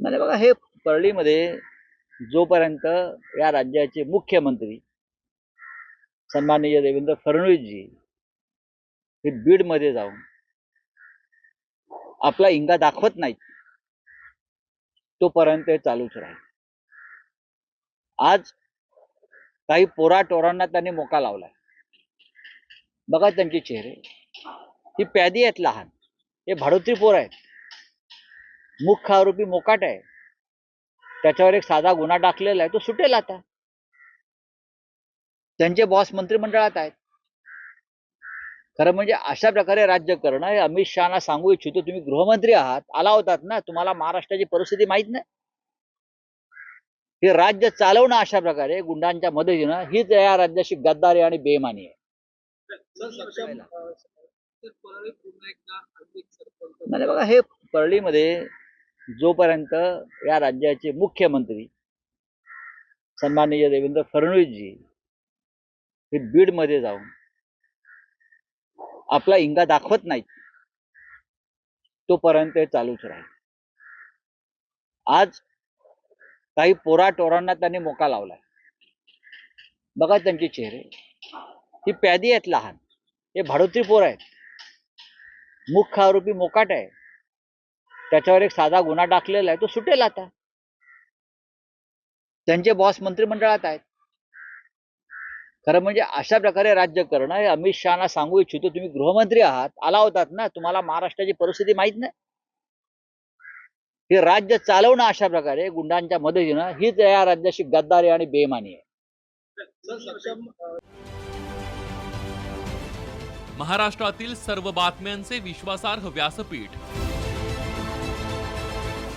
नाही बघा हे परळीमध्ये जोपर्यंत या राज्याचे मुख्यमंत्री सन्माननीय देवेंद्र फडणवीसजी हे बीडमध्ये जाऊन आपला इंगा दाखवत नाहीत तोपर्यंत हे चालूच राहील. आज काही पोरा टोरांना त्यांनी मोका लावलाय. बघा त्यांचे चेहरे. ही प्यादी आहेत लहान. हे भाडोत्री पोर आहेत. मुख्य आरोपी मोकाट आहे. त्याच्यावर एक साधा गुन्हा टाकलेला आहे तो सुटेल आता. त्यांचे बॉस मंत्रिमंडळात आहेत. खरं म्हणजे अशा प्रकारे राज्य करणं हे अमित शहाना सांगू इच्छितो तुम्ही गृहमंत्री आहात आला होतात ना तुम्हाला महाराष्ट्राची परिस्थिती माहीत नाही. हे राज्य चालवणं अशा प्रकारे गुंडांच्या मदतीनं हीच या राज्याची गद्दारी आणि बेमानी आहे. नाही बघा हे परळीमध्ये जोपर्यंत या राज्याचे मुख्यमंत्री सन्माननीय देवेंद्र फडणवीसजी हे बीडमध्ये जाऊन आपला इंगा दाखवत नाहीत तोपर्यंत हे चालूच राहील. आज काही पोरा टोरांना त्यांनी मोका लावलाय. बघा त्यांचे चेहरे. ही प्यादी आहेत लहान. हे भाडोत्री पोर आहेत. मुख्य आरोपी मोकाट आहे. त्याच्यावर एक साधा गुन्हा टाकलेला आहे तो सुटेल आता. त्यांचे बॉस मंत्रिमंडळात आहेत. खरं म्हणजे अशा प्रकारे राज्य करणं हे अमित शहाना सांगू इच्छितो तुम्ही गृहमंत्री आहात आला होतात ना तुम्हाला महाराष्ट्राची परिस्थिती माहीत नाही. हे राज्य चालवणं अशा प्रकारे गुंडांच्या मदतीनं हीच या राज्याची गद्दारी आणि बेमानी आहे. महाराष्ट्रातील सर्व बातम्यांचे विश्वासार्ह व्यासपीठ